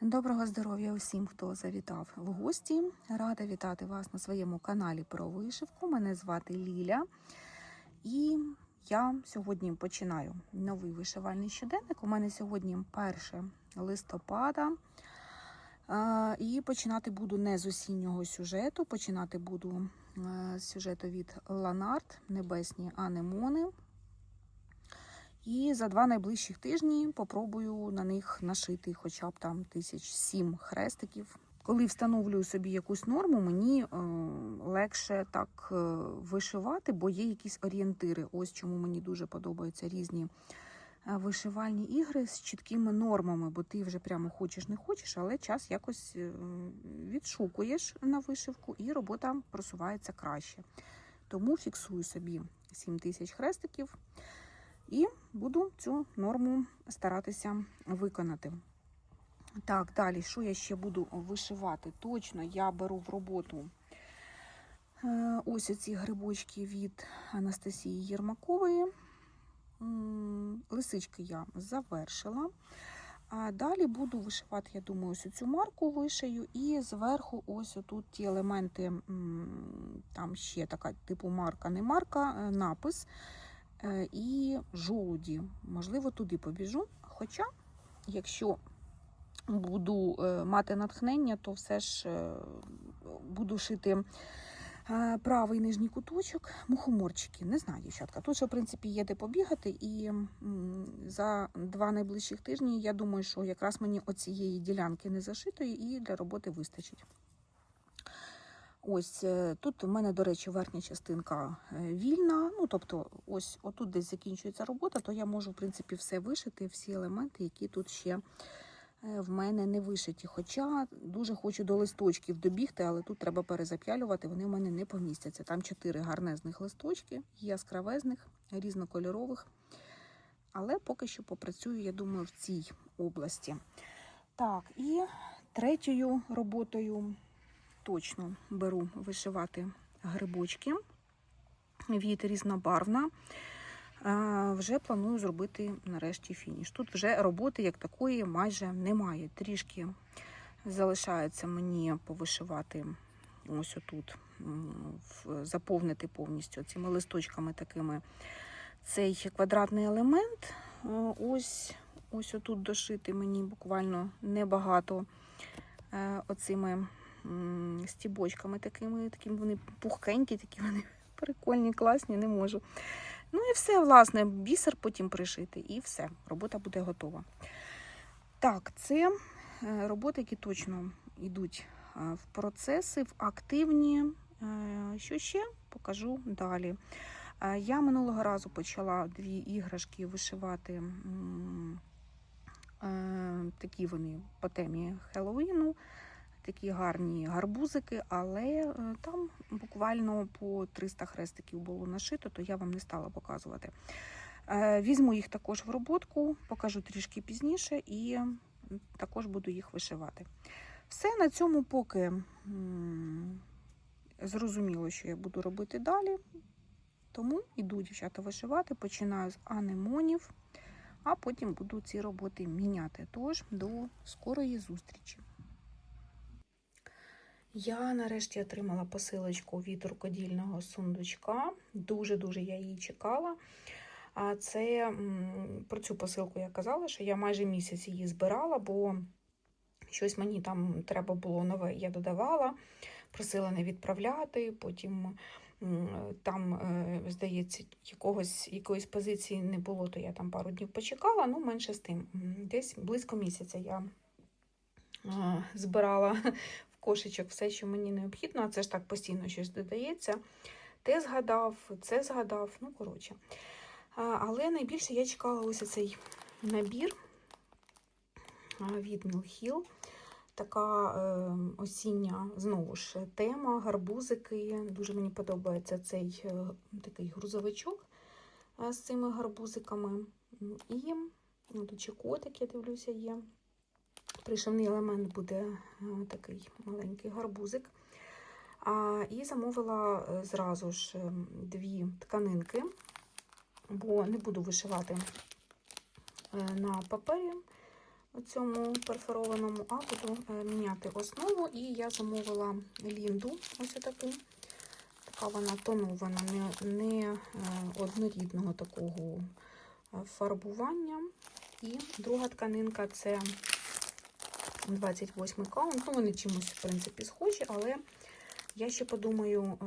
Доброго здоров'я усім, хто завітав в гості. Рада вітати вас на своєму каналі про вишивку. Мене звати Ліля. І я сьогодні починаю новий вишивальний щоденник. У мене сьогодні 1 листопада. Е, І починати буду не з осіннього сюжету. Починати буду е, з сюжету від Ланарт, Небесні Анемони. І за два найближчих тижні попробую на них нашити хоча б там тисяч сім хрестиків. Коли встановлюю собі якусь норму, мені е, легше так е, вишивати, бо є якісь орієнтири. Ось чому мені дуже подобаються різні е, вишивальні ігри з чіткими нормами, бо ти вже прямо хочеш не хочеш, але час якось е, відшукуєш на вишивку, і робота просувається краще. Тому фіксую собі 7 тисяч хрестиків. І буду цю норму старатися виконати. Так, далі, що я ще буду вишивати? Точно я беру в роботу е, ось оці грибочки від Анастасії Єрмакової. Лисички я завершила. А далі буду вишивати, я думаю, ось цю марку вишию, і зверху ось тут ті елементи, там ще така типу марка, не марка, е, напис і жолуді. Можливо, туди побіжу. Хоча, якщо буду е, мати натхнення, то все ж е, буду шити е, правий нижній куточок, мухоморчики. Не знаю, дівчатка. Тут в принципі, є де побігати, і за два найближчих тижні я думаю, що якраз мені оцієї ділянки не зашитої і для роботи вистачить. Ось е, тут у мене, до речі, верхня частинка е, вільна. Ну, тобто, ось отут десь закінчується робота, то я можу, в принципі, все вишити, всі елементи, які тут ще е, в мене не вишиті. Хоча дуже хочу до листочків добігти, але тут треба перезап'ялювати, вони в мене не помістяться. Там чотири гарнезних листочки, яскравезних, різнокольорових. Але поки що попрацюю, я думаю, в цій області. Так, і третьою роботою точно беру вишивати грибочки від різнобарвна. Вже планую зробити нарешті фініш. Тут вже роботи як такої майже немає. Трішки залишається мені повишивати ось отут, заповнити повністю цими листочками такими цей квадратний елемент. Ось, ось отут дошити мені буквально небагато е, оцими стібочками такими, такими вони пухкенькі, такі вони прикольні, класні, не можу. Ну і все, власне, бісер потім пришити, і все, робота буде готова. Так, це е, роботи, які точно йдуть е, в процеси, в активні. Е, Що ще покажу далі. Я минулого разу почала дві іграшки вишивати. Такі вони по темі Хеллоуіну такі гарні гарбузики, але е, там буквально по 300 хрестиків було нашито, то я вам не стала показувати. Е, Візьму їх також в роботку, покажу трішки пізніше і також буду їх вишивати. Все на цьому поки зрозуміло, що я буду робити далі. Тому іду, дівчата, вишивати, починаю з анемонів, а потім буду ці роботи міняти. Тож до скорої зустрічі. Я нарешті отримала посилочку від рукодільного сундучка. Дуже-дуже я її чекала. А це про цю посилку я казала, що я майже місяць її збирала, бо щось мені там треба було нове. Я додавала, просила не відправляти. Потім там, е, здається, якогось, якоїсь позиції не було, то я там пару днів почекала. Ну, менше з тим. Десь близько місяця я збирала кошечок все, що мені необхідно, а це ж так постійно щось додається. Те згадав, це згадав, ну, коротше. Але найбільше я чекала ось цей набір від Мілхіл. Така е, осіння, знову ж, тема, гарбузики. Дуже мені подобається цей е, такий грузовичок е, з цими гарбузиками. І ну, тут ще котик, я дивлюся, є. Пришивний елемент буде е, такий маленький гарбузик. А, і замовила е, зразу ж е, дві тканинки, бо не буду вишивати на папері цьому перфорованому, а буду міняти основу. І я замовила лінду, ось таку. Така вона тонована, не, не однорідного такого фарбування. І друга тканинка це 28 каунт. Ну, вони чимось, в принципі, схожі, але я ще подумаю, е,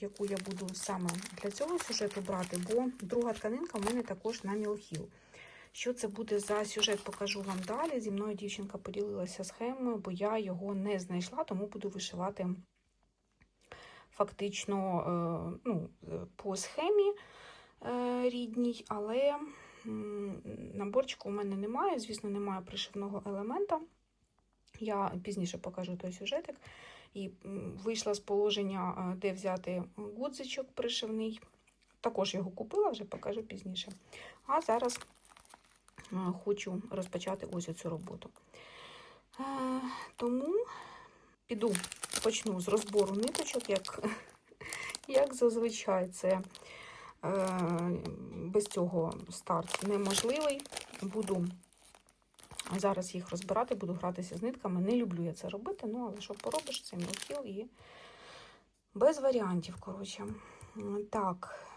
яку я буду саме для цього сюжету брати, бо друга тканинка в мене також на мілхіл. Що це буде за сюжет, покажу вам далі. Зі мною дівчинка поділилася схемою, бо я його не знайшла, тому буду вишивати фактично е, ну, по схемі е, рідній, але наборчику у мене немає. Звісно, немає пришивного елемента. Я пізніше покажу той сюжетик. І вийшла з положення, е, де взяти гудзичок пришивний. Також його купила, вже покажу пізніше. А зараз е, хочу розпочати ось цю роботу. Е, Тому піду, почну з розбору ниточок, як, як зазвичай це без цього старт неможливий. Буду зараз їх розбирати, буду гратися з нитками. Не люблю я це робити, ну але що поробиш, це мілкіл і без варіантів, коротше. Так,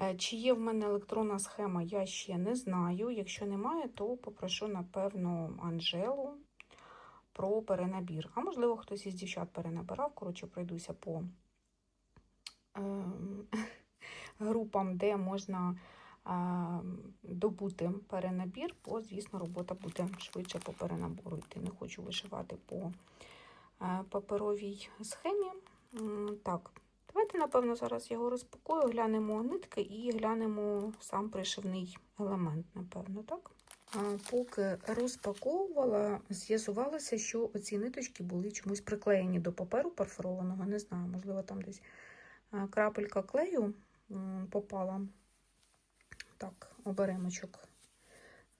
Е, чи є в мене електронна схема, я ще не знаю. Якщо немає, то попрошу, напевно, Анжелу про перенабір. А можливо, хтось із дівчат перенабирав. Коротше, пройдуся по ем, групам, де можна а, добути перенабір, бо, звісно, робота буде швидше по перенабору йти. Не хочу вишивати по е, паперовій схемі. Так, давайте, напевно, зараз його розпакую, глянемо нитки і глянемо сам пришивний елемент, напевно, так? Поки розпаковувала, з'ясувалося, що оці ниточки були чомусь приклеєні до паперу перфорованого. Не знаю, можливо, там десь крапелька клею попала. Оберемочок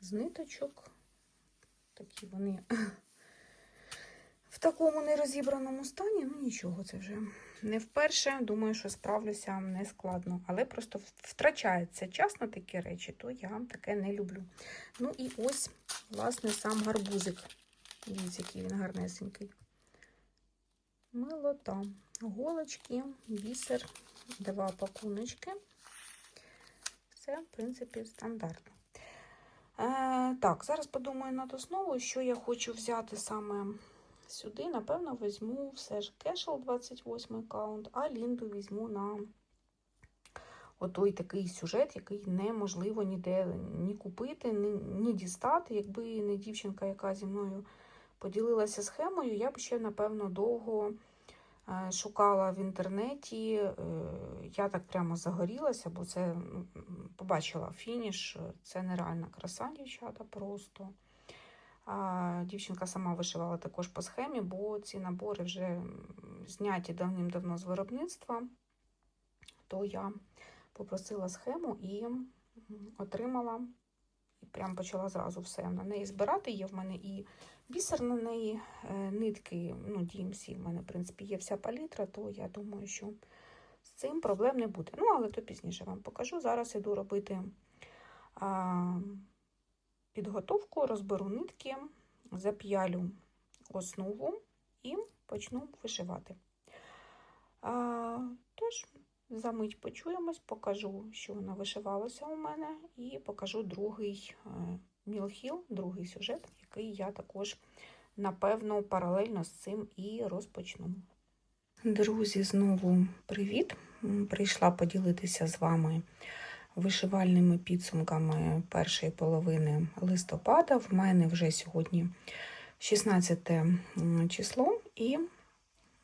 з ниточок. Такі вони в такому нерозібраному стані. Ну нічого, це вже не вперше. Думаю, що справлюся не складно. Але просто втрачається час на такі речі, то я таке не люблю. Ну і ось, власне, сам гарбузик. Дивіться, який він гарнесенький. Милота. Голочки, бісер, два пакуночки. Все, в принципі, стандартно. Е, так, зараз подумаю над основою, що я хочу взяти саме сюди. Напевно, візьму все ж кешел 28 каунт, а лінду візьму на отой такий сюжет, який неможливо ніде ні купити, ні, ні дістати. Якби не дівчинка, яка зі мною поділилася схемою, я б ще, напевно, довго шукала в інтернеті. Е, Я так прямо загорілася, бо це побачила фініш. Це нереальна краса, дівчата, просто. Дівчинка сама вишивала також по схемі, бо ці набори вже зняті давним-давно з виробництва. То я попросила схему і отримала, і прям почала зразу все на неї збирати. Є в мене і бісер на неї, е, нитки, ну, DMC, в мене, в принципі, є вся палітра, то я думаю, що з цим проблем не буде. Ну, але то пізніше вам покажу. Зараз іду робити а, підготовку, розберу нитки, зап'ялю основу і почну вишивати. А, тож, за мить почуємось, покажу, що вона вишивалася у мене, і покажу другий е, мілхіл, другий сюжет, який я також, напевно, паралельно з цим і розпочну. Друзі, знову привіт! Прийшла поділитися з вами вишивальними підсумками першої половини листопада. В мене вже сьогодні 16 число, і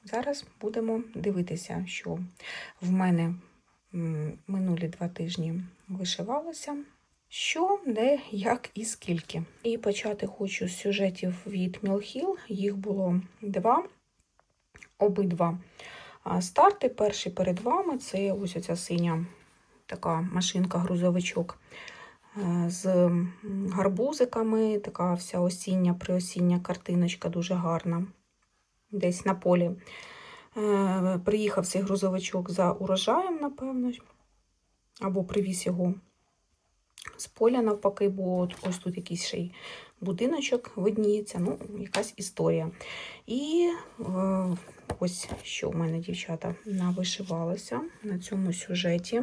зараз будемо дивитися, що в мене минулі два тижні вишивалося. Що, де, як і скільки. І почати хочу з сюжетів від Мілхіл. Їх було два обидва старти. Перший перед вами це ось оця синя така машинка-грузовичок е, з гарбузиками, така вся осіння, приосіння картиночка дуже гарна. Десь на полі. Е, Приїхав цей грузовичок за урожаєм, напевно, або привіз його з поля навпаки, бо ось тут якийсь ще й будиночок видніється, ну, якась історія. І е, ось що в мене дівчата навишивалося на цьому сюжеті.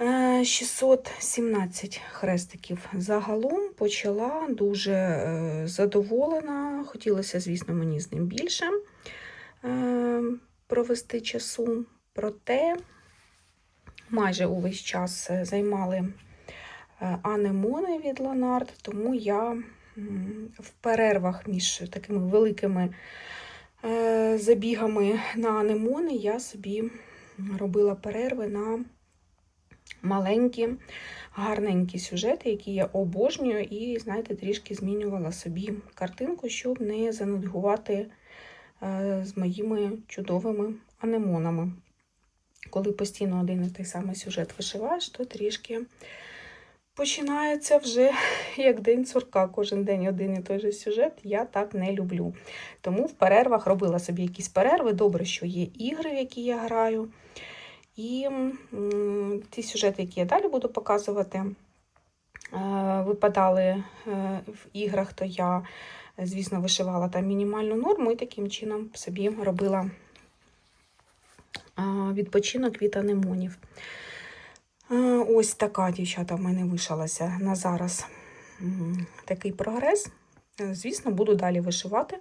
Е, 617 хрестиків загалом почала дуже е, задоволена. Хотілося, звісно, мені з ним більше е, провести часу. Проте майже увесь час е, займали е, анемони від Ланард, тому я в перервах між такими великими е, забігами на анемони я собі робила перерви на маленькі, гарненькі сюжети, які я обожнюю, і, знаєте, трішки змінювала собі картинку, щоб не занудьгувати е, з моїми чудовими анемонами. Коли постійно один і той самий сюжет вишиваєш, то трішки починається вже як день сурка. Кожен день один і той же сюжет. Я так не люблю. Тому в перервах робила собі якісь перерви. Добре, що є ігри, в які я граю. І ті сюжети, які я далі буду показувати, е, випадали е, в іграх, то я, е, звісно, вишивала там мінімальну норму і таким чином собі робила відпочинок від анемонів. Ось така, дівчата, в мене вишилася на зараз такий прогрес. Звісно, буду далі вишивати.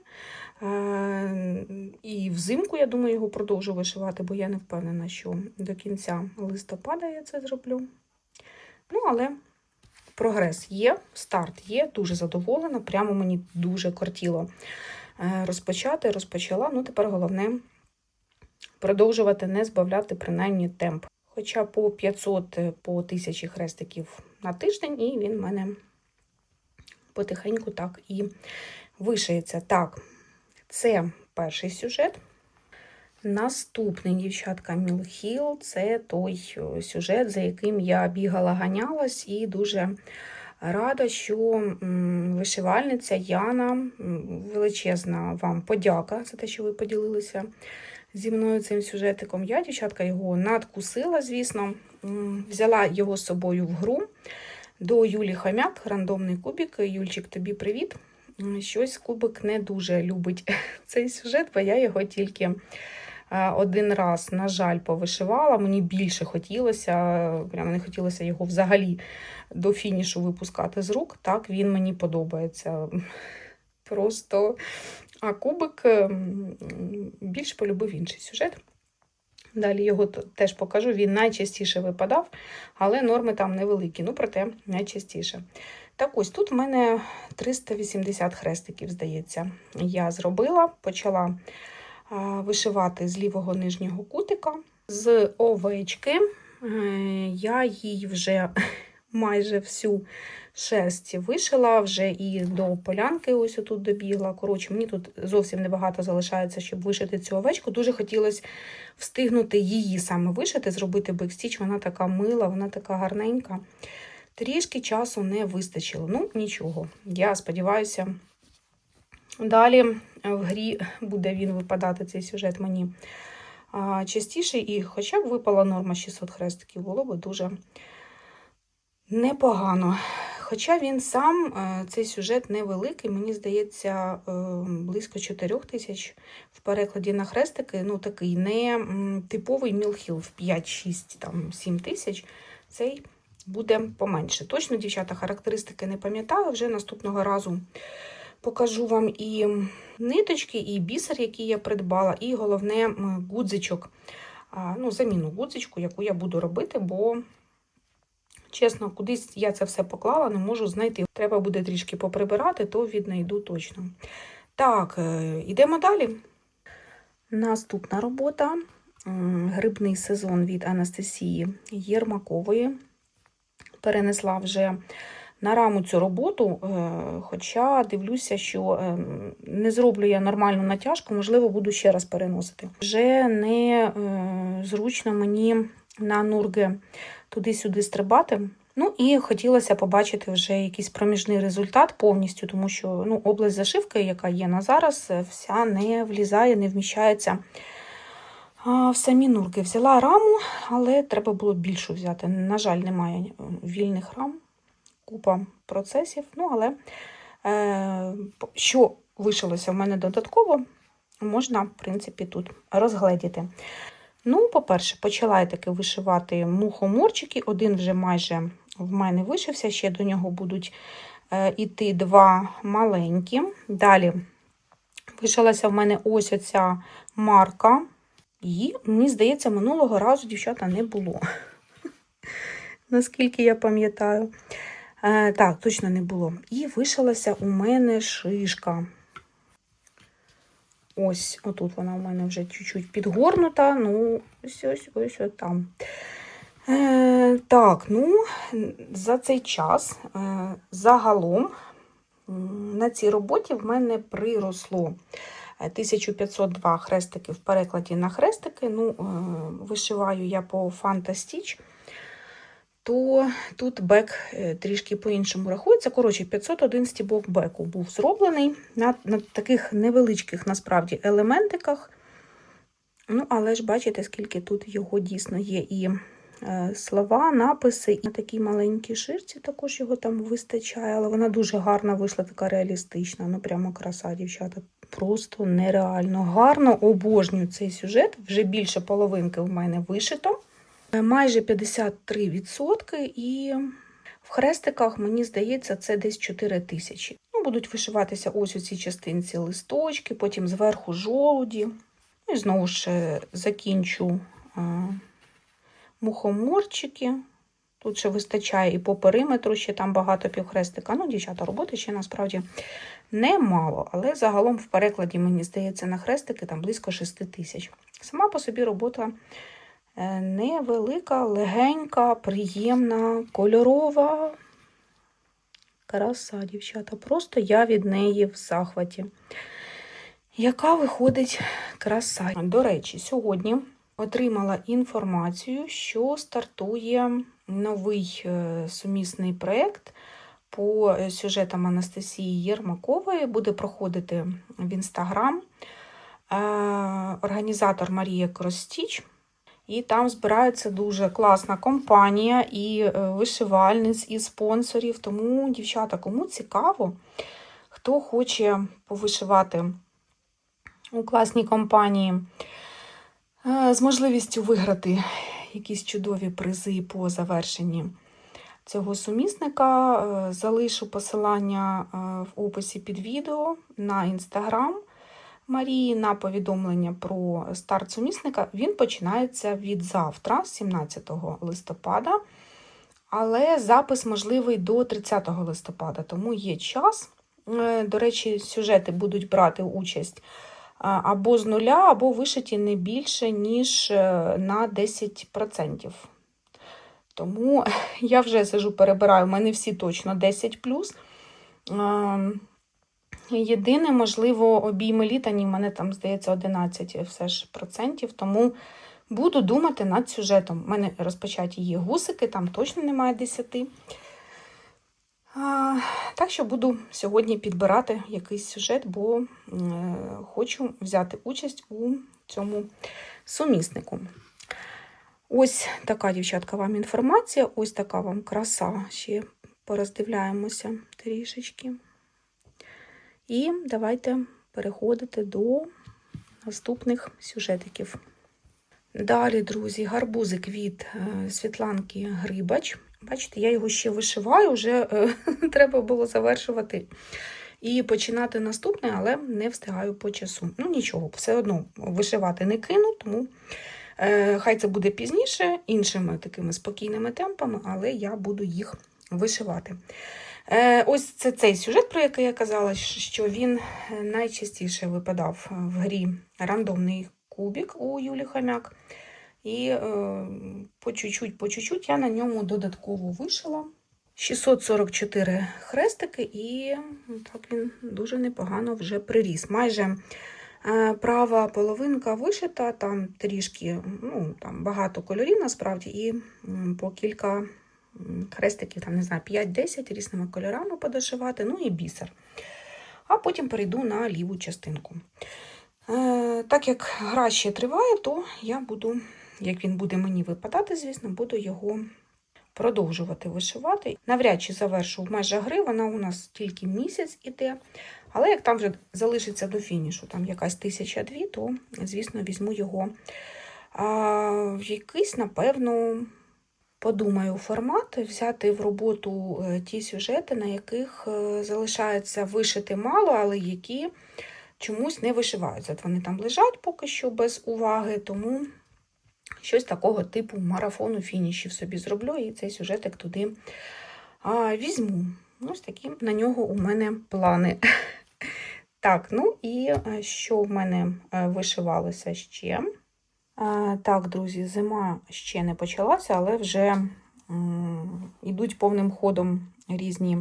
Е, І взимку, я думаю, його продовжу вишивати, бо я не впевнена, що до кінця листопада я це зроблю. Ну, але прогрес є, старт є, дуже задоволена. Прямо мені дуже кортіло е, розпочати, розпочала. Ну, тепер головне продовжувати не збавляти принаймні темп. Хоча по 500, е, по 1000 хрестиків на тиждень, і він в мене потихеньку так і вишиється. Так, це перший сюжет. Наступний, дівчатка, Мілхіл це той е, сюжет, за яким я бігала, ганялась, і дуже рада, що вишивальниця Яна, величезна вам подяка за те, що ви поділилися зі мною цим сюжетиком. Я, дівчатка, його надкусила, звісно, взяла його з собою в гру до Юлі Хомяк, рандомний кубік. Юльчик, тобі привіт. Щось кубик не дуже любить цей сюжет, бо я його тільки один раз, на жаль, повишивала. Мені більше хотілося, прямо не хотілося його взагалі до фінішу випускати з рук. Так, він мені подобається. Просто, а кубик більш полюбив інший сюжет. Далі його теж покажу. Він найчастіше випадав, але норми там невеликі. Ну, проте найчастіше. Так ось тут в мене 380 хрестиків, здається, я зробила. Почала вишивати з лівого нижнього кутика. З овечки е, я їй вже майже всю шерсть вишила, вже і до полянки ось отут добігла. Коротше, мені тут зовсім небагато залишається, щоб вишити цю овечку. Дуже хотілося встигнути її саме вишити, зробити бекстіч. Вона така мила, вона така гарненька. Трішки часу не вистачило. Ну, нічого. Я сподіваюся, далі в грі буде він випадати, цей сюжет мені частіше. І хоча б випала норма 600 хрестиків, було б дуже непогано. Хоча він сам, е, цей сюжет невеликий, мені здається, е, близько 4 тисяч в перекладі на хрестики. Ну, такий не типовий мілхіл в 5-6, там, 7 тисяч. Цей буде поменше. Точно, дівчата, характеристики не пам'ятаю. Вже наступного разу покажу вам і ниточки, і бісер, який я придбала, і головне гудзичок. Ну, заміну гудзичку, яку я буду робити, бо Чесно, кудись я це все поклала, не можу знайти. Треба буде трішки поприбирати, то віднайду точно. Так, е, йдемо далі. Наступна робота грибний сезон від Анастасії Єрмакової. Перенесла вже на раму цю роботу, е, хоча дивлюся, що е, не зроблю я нормальну натяжку, можливо, буду ще раз переносити. Вже не зручно мені на нурги туди-сюди стрибати. Ну і хотілося побачити вже якийсь проміжний результат повністю, тому що ну, область зашивки, яка є на зараз, е, вся не влізає, не вміщається в самі нурки. Взяла раму, але треба було більшу взяти. На жаль, немає е, вільних рам, купа процесів. Ну, але Е, Що вишилося в мене додатково, можна, в принципі, тут розгледіти. Ну, по-перше, почала я таки вишивати мухоморчики. Один вже майже в мене вишився, ще до нього будуть е, іти два маленькі. Далі вишилася в мене ось оця марка. Її, мені здається, минулого разу дівчата не було. Наскільки я пам'ятаю. Е, так, точно не було. І вишилася у мене шишка. Ось, отут вона у мене вже чуть-чуть підгорнута. Ну, ось ось ось там. Е, так, ну, за цей час е, загалом на цій роботі в мене приросло е, 1502 хрестики в перекладі на хрестики. Ну, е, вишиваю я по Фантастіч то тут бек е, трішки по-іншому рахується. Коротше, 501 стібок беку був зроблений на, на таких невеличких насправді елементиках. Ну, але ж бачите, скільки тут його дійсно є і е, слова, написи, і на такій маленькій ширці також його там вистачає, але вона дуже гарна вийшла, така реалістична. Ну, прямо краса, дівчата. Просто нереально гарно. Обожнюю цей сюжет. Вже більше половинки в мене вишито. Майже 53%, і в хрестиках, мені здається, це десь 4 тисячі. Ну, будуть вишиватися ось у цій частинці листочки, потім зверху жолуді. Ну і знову ж закінчу е, мухоморчики. Тут ще вистачає і по периметру, ще там багато півхрестика. Ну, дівчата, роботи ще насправді немало, але загалом в перекладі, мені здається, на хрестики там близько 6 тисяч. Сама по собі робота невелика, легенька, приємна, кольорова. Краса, дівчата. Просто я від неї в захваті. Яка виходить краса. До речі, сьогодні отримала інформацію, що стартує новий е, сумісний проєкт по сюжетам Анастасії Єрмакової. Буде проходити в інстаграм. Е, Організатор Марія Кростіч. І там збирається дуже класна компанія і е, вишивальниць, і спонсорів. Тому, дівчата, кому цікаво, хто хоче повишивати у класній компанії е, з можливістю виграти якісь чудові призи по завершенні цього сумісника, е, залишу посилання в описі під відео на інстаграм. Марії на повідомлення про старт сумісника він починається від завтра, 17 листопада, але запис можливий до 30 листопада, тому є час. Е, до речі, сюжети будуть брати участь або з нуля, або вишиті не більше, ніж е, на 10%. Тому я вже сижу, перебираю, у мене всі точно 10 Єдине, можливо, обійми літані, в мене там, здається, 11 все ж процентів, тому буду думати над сюжетом. У мене розпочаті є гусики, там точно немає 10. А, Так що буду сьогодні підбирати якийсь сюжет, бо е, хочу взяти участь у цьому суміснику. Ось така, дівчатка, вам інформація, ось така вам краса. Ще пороздивляємося трішечки. І давайте переходити до наступних сюжетиків. Далі, друзі, гарбузик від е, Світланки Грибач. Бачите, я його ще вишиваю, вже е, треба було завершувати і починати наступне, але не встигаю по часу. Ну, нічого, все одно вишивати не кину, тому е, хай це буде пізніше, іншими такими спокійними темпами, але я буду їх вишивати. Е, ось це цей сюжет, про який я казала, що він е, найчастіше випадав в грі рандомний кубік у Юлі Хам'як. І е, по чуть-чуть, по чуть-чуть я на ньому додатково вишила 644 хрестики, і так він дуже непогано вже приріс. Майже права половинка вишита, там трішки ну, там багато кольорів насправді, і по кілька хрестиків, там, не знаю, 5-10 різними кольорами подошивати, ну і бісер. А потім перейду на ліву частинку. Е, Так як гра ще триває, то я буду, як він буде мені випадати, звісно, буду його продовжувати вишивати. Навряд чи завершу в межах гри, вона у нас тільки місяць іде. Але як там вже залишиться до фінішу, там якась тисяча дві, то, звісно, візьму його а, в якийсь, напевно, подумаю формат, взяти в роботу е, ті сюжети, на яких е, залишається вишити мало, але які чомусь не вишиваються. Вони там лежать поки що без уваги, тому щось такого типу марафону фінішів собі зроблю і цей сюжетик туди візьму. Ось такі на нього у мене плани. Так, ну і е, що в мене вишивалося ще? Е, Так, друзі, зима ще не почалася, але вже йдуть повним ходом різні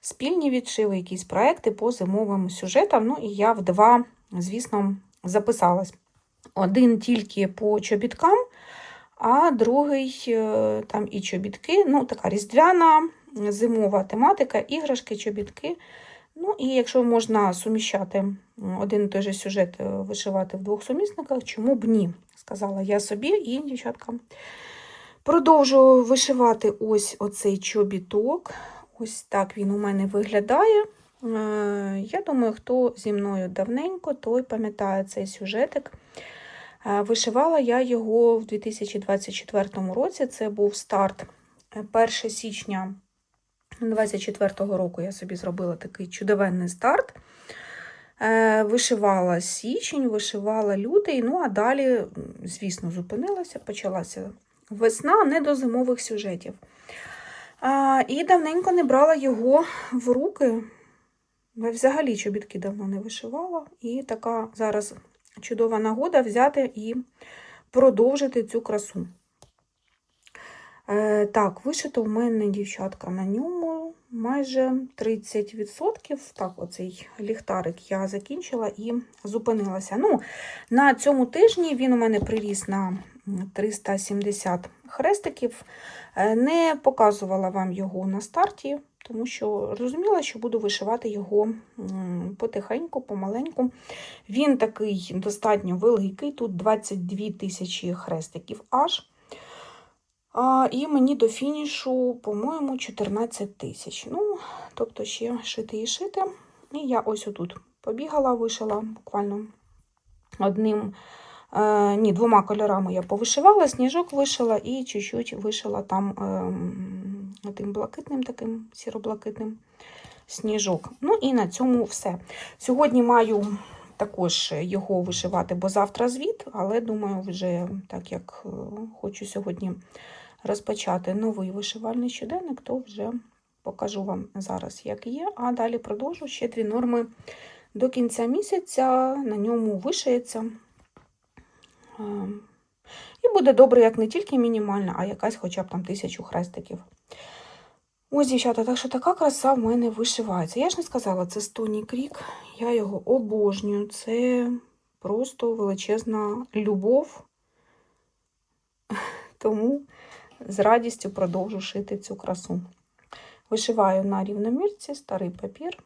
спільні відшиви, якісь проекти по зимовим сюжетам. Ну і я в два, звісно, записалась. Один тільки по чобіткам, а другий е, там і чобітки. Ну, така різдвяна зимова тематика, іграшки, чобітки. Ну, і якщо можна суміщати один і той же сюжет е, вишивати в двох сумісниках, чому б ні? Сказала я собі і дівчаткам. Продовжую вишивати ось оцей чобіток. Ось так він у мене виглядає. Е, Я думаю, хто зі мною давненько, той пам'ятає цей сюжетик. Е, Вишивала я його в 2024 році. Це був старт е, 1 січня 2024 року. Я собі зробила такий чудовенний старт. Вишивала січень, вишивала лютий, ну а далі, звісно, зупинилася, почалася весна не до зимових сюжетів. А, і давненько не брала його в руки. Взагалі чобітки давно не вишивала. І така зараз чудова нагода взяти і продовжити цю красу. Е, так, вишито в мене, дівчатка, на ньому майже 30%. Так, оцей ліхтарик я закінчила і зупинилася. Ну, на цьому тижні він у мене приріс на 370 хрестиків. Е, Не показувала вам його на старті, тому що розуміла, що буду вишивати його потихеньку, помаленьку. Він такий достатньо великий, тут 22 тисячі хрестиків аж. І мені до фінішу, по-моєму, 14 тисяч. Ну, тобто ще шити і шити. І я ось отут побігала, вишила буквально одним, е, ні, двома кольорами я повишивала, сніжок вишила і чуть-чуть вишила там е, тим блакитним, таким сіроблакитним сніжок. Ну і на цьому все. Сьогодні маю також його вишивати, бо завтра звіт, але думаю, вже так як е, хочу сьогодні розпочати новий вишивальний щоденник, то вже покажу вам зараз, як є. А далі продовжу ще дві норми до кінця місяця. На ньому вишиється. Е, І буде добре, як не тільки мінімальна, а якась хоча б там тисячу хрестиків. Ось, дівчата, так що така краса в мене вишивається. Я ж не сказала, це Стоні Крік. Я його обожнюю. Це просто величезна любов. Тому з радістю продовжу шити цю красу. Вишиваю на рівномірці старий папір.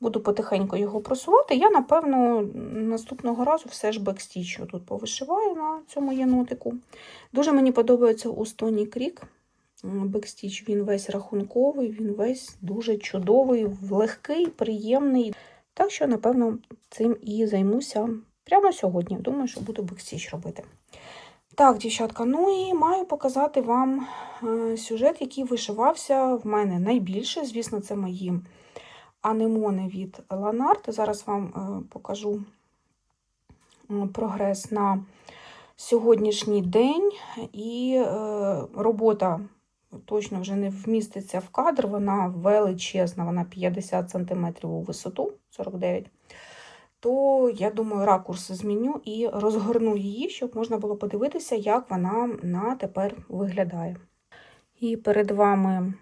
Буду потихеньку його просувати. Я, напевно, наступного разу все ж бекстіч тут повишиваю на цьому єнотику. Дуже мені подобається у Стоні Крік. Бекстіч він весь рахунковий, він весь дуже чудовий, легкий, приємний. Так що, напевно, цим і займуся прямо сьогодні. Думаю, що буду бекстіч робити. Так, дівчатка, ну і маю показати вам е, сюжет, який вишивався в мене найбільше. Звісно, це мої анемони від Ланарт. Зараз вам е, покажу прогрес на сьогоднішній день. І е, робота точно вже не вміститься в кадр, вона величезна, вона 50 см у висоту, 49 то я думаю, ракурс зміню і розгорну її, щоб можна було подивитися, як вона на тепер виглядає. І перед вами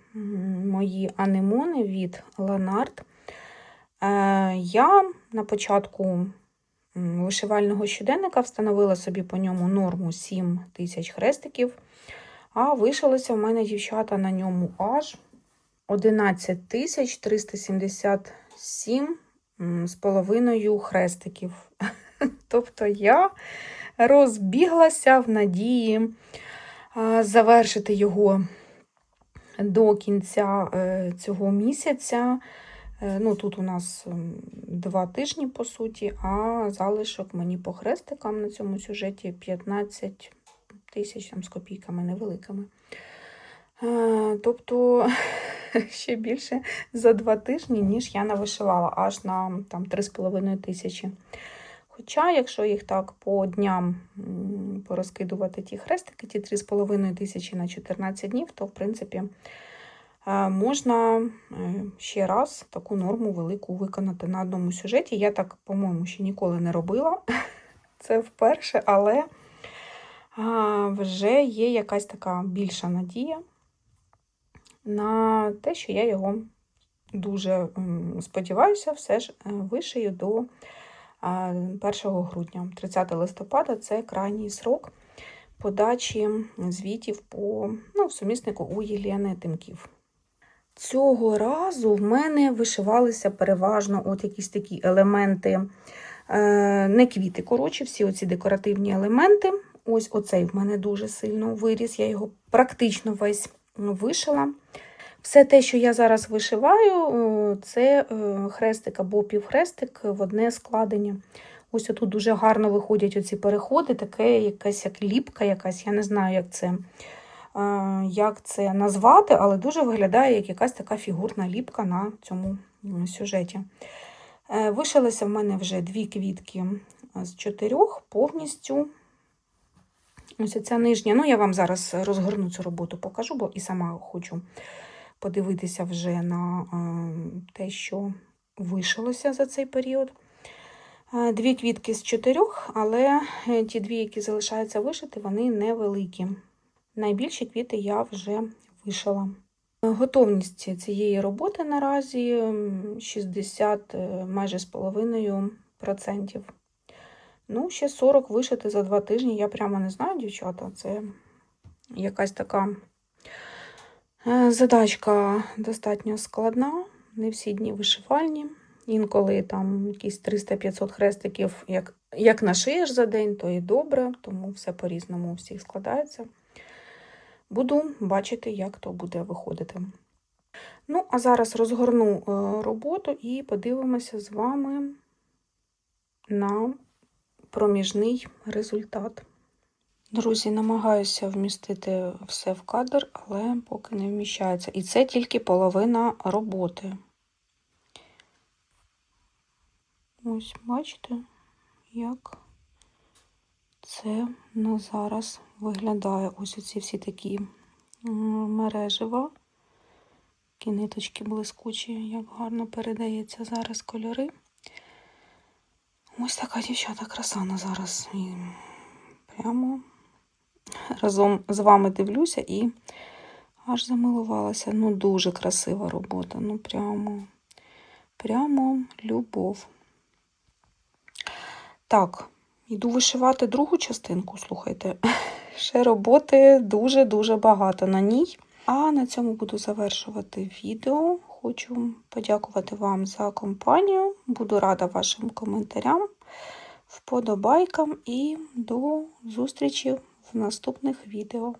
мої анемони від Ланарт. Е, Я на початку вишивального щоденника встановила собі по ньому норму 7 тисяч хрестиків, а вишилося в мене дівчата на ньому аж 11 тисяч 377 м, з половиною хрестиків. Тобто я розбіглася в надії завершити його до кінця е, цього місяця. Е, Ну, тут у нас два тижні, по суті, а залишок мені по хрестикам на цьому сюжеті 15 тисяч там, з копійками невеликими. Е, Тобто ще більше за два тижні, ніж я навишивала, аж на там, 3,5 тисячі. Хоча, якщо їх так по дням порозкидувати ті хрестики, ті 3,5 тисячі на 14 днів, то в принципі е, можна е, ще раз таку норму велику виконати на одному сюжеті. Я так, по-моєму, ще ніколи не робила. Це вперше, але вже є якась така більша надія на те, що я його дуже сподіваюся, все ж е, вишию до 1 грудня. 30 листопада це крайній срок подачі звітів по ну, суміснику у Єлени Тимків. Цього разу в мене вишивалися переважно от якісь такі елементи, е, не квіти, коротше, всі оці декоративні елементи. Ось оцей в мене дуже сильно виріс, я його практично весь вишила. Все те, що я зараз вишиваю, е, це е, хрестик або півхрестик в одне складення. Ось отут дуже гарно виходять оці переходи, таке якась як ліпка, якась, я не знаю, як це, е, як це назвати, але дуже виглядає як якась така фігурна ліпка на цьому сюжеті. Вишилися в мене вже дві квітки з чотирьох повністю. Ось ця нижня. Ну, я вам зараз розгорну цю роботу, покажу, бо і сама хочу подивитися вже на е, те, що вишилося за цей період. Е, Дві квітки з чотирьох, але е, ті дві, які залишаються вишити, вони невеликі. Найбільші квіти я вже вишила. Готовність цієї роботи наразі м, 60 е, майже з половиною процентів. Ну, ще 40 вишити за два тижні. Я прямо не знаю, дівчата. Це якась така е, задачка достатньо складна. Не всі дні вишивальні. Інколи там якісь 300-500 хрестиків, як, як нашиєш за день, то і добре, тому все по-різному у всіх складається. Буду бачити, як то буде виходити. Ну, а зараз розгорну е, роботу і подивимося з вами на проміжний результат. Друзі, намагаюся вмістити все в кадр, але поки не вміщається. І це тільки половина роботи. Ось, бачите, як це на зараз виглядає. Ось оці всі такі м, мережева. Такі ниточки блискучі, як гарно передається зараз кольори. Ось така дівчата краса на зараз. І прямо разом з вами дивлюся і аж замилувалася. Ну, дуже красива робота. Ну, прямо, прямо любов. Так, йду вишивати другу частинку, слухайте. Ще роботи дуже-дуже багато на ній. А на цьому буду завершувати відео. Хочу подякувати вам за компанію. Буду рада вашим коментарям, вподобайкам і до зустрічі в наступних відео.